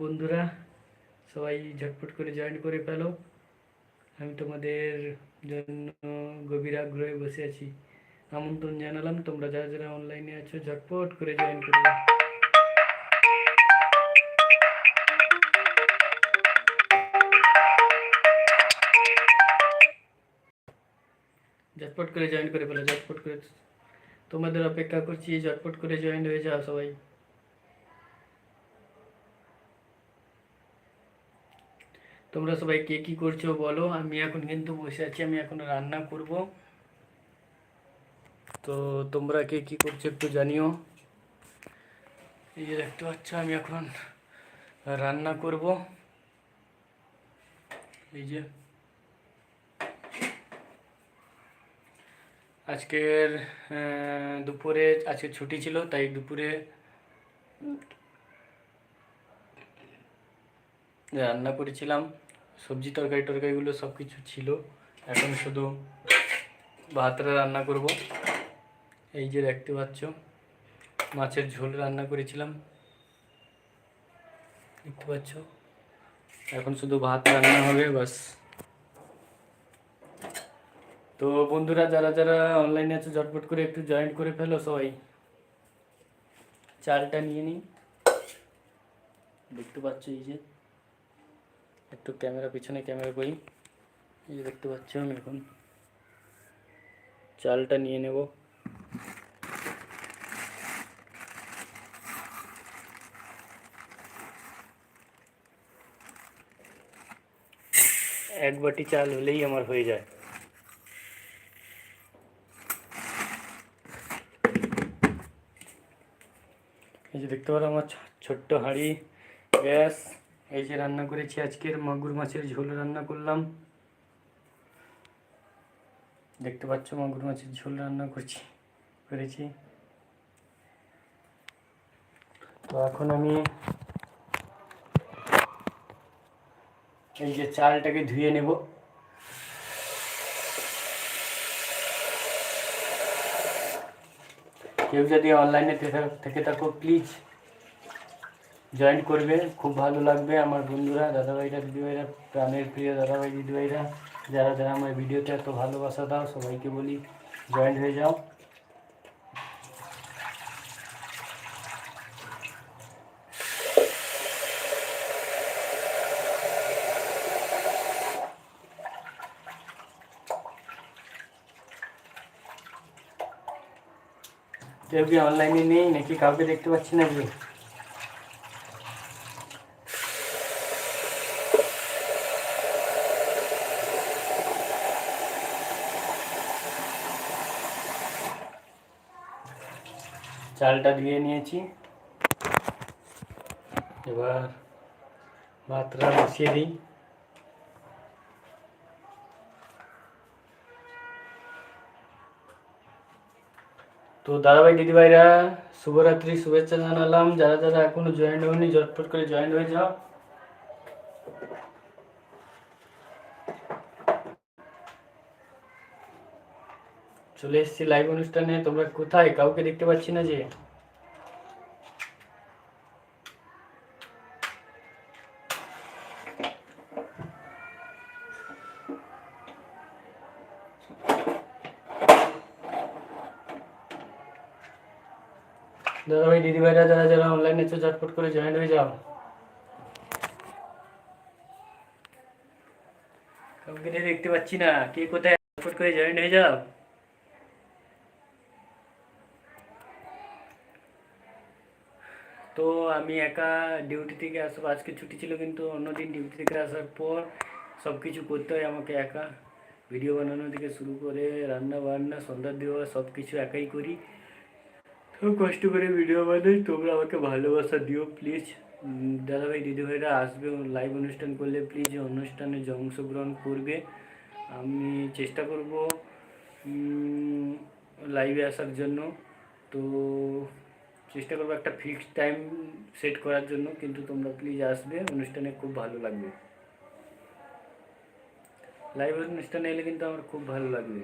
বন্ধুরা, সবাই ঝটপট করে জয়েন করে ফেলো। আমি তোমাদের জন্য গভীর আগ্রহে বসে আছি। আমন্ত্রণ জানালাম, তোমরা যারা যারা অনলাইনে আছো, ঝটপট করে জয়েন করে। ঝটপট করে জয়েন করে ফেলো, ঝটপট করে। তোমাদের অপেক্ষা করছি, ঝটপট করে জয়েন হয়ে যাও সবাই। তোমরা সবাই কে কি করছ বলো। আমি এখন কিন্তু বসে আছি, আমি এখন রান্না করব। তো তোমরা কে কি করছ একটু জানিও। এই যে দেখতে পাচ্ছ, আমি এখন রান্না করব। এই যে। আজকের দুপুরে, আজকে ছুটি ছিল, তাই দুপুরে রান্না করেছিলাম। সবজি তরকারি টরকারিগুলো সব কিছু ছিল। এখন শুধু ভাতটা রান্না করব। এই যে দেখতে পাচ্ছ, মাছের ঝোল রান্না করেছিলাম। দেখতে পাচ্ছ? এখন শুধু ভাত রান্না হবে, বাস। তো বন্ধুরা, যারা যারা অনলাইনে আছে, ঝটপট করে একটু জয়েন করে ফেলো সবাই। চালটা নিয়ে নিই। দেখতে পাচ্ছ এই যে। একটু ক্যামেরা পিছনে ক্যামেরা করি। এই যে দেখতে পাচ্ছ আমি এখন। চালটা নিয়ে নেব। এক বাটি চাল হলেই আমার হয়ে যায়। এই যে দেখতে পারো আমার ছো- ছোট্ট হাঁড়ি, গ্যাস। এই যে রান্না করেছি আজকের মাগুর মাছের ঝোল রান্না করলাম। দেখতে পাচ্ছ মাগুর মাছের ঝোল রান্না করছি, করেছি। তো এখন আমি এই যে চালটাকে ধুয়ে নেব। কেউ যদি অনলাইনে থেকে থাকো প্লিজ জয়েন করবে, খুব ভালো লাগবে। আমার বন্ধুরা, দাদাভাইরা, দিদিভাইরা, প্রাণের প্রিয় দাদাভাই, দিদিভাইরা, যারা যারা আমার ভিডিওতে এত ভালোবাসা দাও, সবাইকে বলি জয়েন হয়ে যাও। কেউ কি অনলাইনে নেই? নাকি কাউকে দেখতে পাচ্ছি না যে চালটা ধুয়ে নিয়েছি। এবার ভাতটা বসিয়ে দিই। তো দাদাভাই, দিদিভাইরা, শুভরাত্রি, শুভেচ্ছা জানালাম। যারা যারা এখনও জয়েন্ট হয়নি, ঝটপট করে জয়েন্ট হয়ে যাও। চলে এসেছি লাইভ অনুষ্ঠানে। তোমরা কোথায়? কাউকে দেখতে পাচ্ছি না যে। দাদাভাই, দিদিভাইরা, যারা যারা অনলাইনে আছে ঝটপট করে জয়েন হয়ে যাও। কাউকে দেখতে পাচ্ছি না। কে কোথায়? ঝটপট করে জয়েন হয়ে যাও। তো আমি একা ডিউটি থেকে আসব আজকে ছুটি ছিল কিন্তু অন্যদিন ডিউটি থেকে আসার পর সব কিছু করতে হয় আমাকে একা। ভিডিও বানানো থেকে শুরু করে রান্না বান্না সন্ধ্যার দেওয়া সব কিছু একাই করি। খুব কষ্ট করে ভিডিও বানাই, তোমরা আমাকে ভালোবাসা দিও প্লিজ দাদাভাই, দিদিভাইরা আসবে লাইভ অনুষ্ঠান করলে প্লিজ অনুষ্ঠানে অংশগ্রহণ করবে। আমি চেষ্টা করব লাইভে আসার জন্য। তো চেষ্টা করব একটা ফিক্সড টাইম সেট করার জন্য, কিন্তু তোমরা প্লিজ আসবে, অনুষ্ঠানে খুব ভালো লাগবে। লাইভ অনুষ্ঠানে এলে কিন্তু আমার খুব ভালো লাগবে।